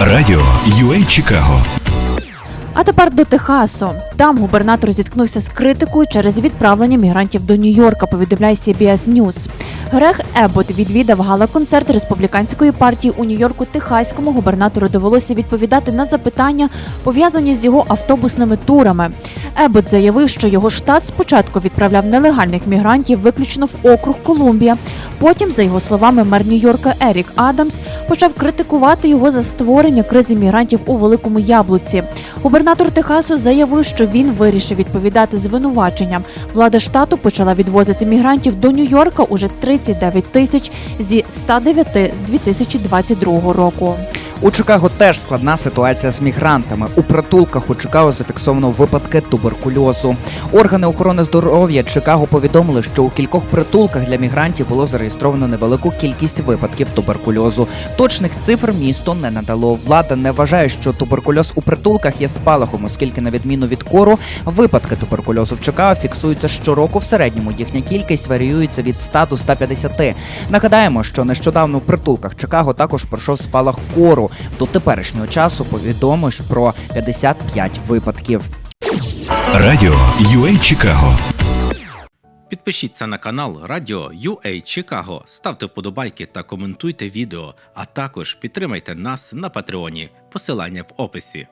Радіо UA Чикаго А тепер до Техасу. Там губернатор зіткнувся з критикою через відправлення мігрантів до Нью-Йорка. Повідомляє CBS News. Грег Ебот відвідав гала-концерт республіканської партії у Нью-Йорку. Техаському губернатору довелося відповідати на запитання, пов'язані з його автобусними турами. Ебот заявив, що його штат спочатку відправляв нелегальних мігрантів виключно в округ Колумбія. Потім, за його словами, мер Нью-Йорка Ерік Адамс почав критикувати його за створення кризи мігрантів у Великому Яблуці. Губернатор Техасу заявив, що він вирішив відповідати звинуваченням. Влада штату почала відвозити мігрантів до Нью-Йорка уже 39 тисяч зі 109 з 2022 року. У Чикаго теж складна ситуація з мігрантами. У притулках у Чикаго зафіксовано випадки туберкульозу. Органи охорони здоров'я Чикаго повідомили, що у кількох притулках для мігрантів було зареєстровано невелику кількість випадків туберкульозу. Точних цифр місто не надало. Влада не вважає, що туберкульоз у притулках є спалахом, оскільки, на відміну від кору, випадки туберкульозу в Чикаго фіксуються щороку. В середньому їхня кількість варіюється від 100 до 150. Нагадаємо, що нещодавно в притулках Чикаго також пройшов спалах кору. До теперішнього часу повідомиш про 55 випадків. Радіо UA Чикаго Підпишіться на канал Радіо UA Чикаго, ставте вподобайки та коментуйте відео, а також підтримайте нас на Патреоні. Посилання в описі.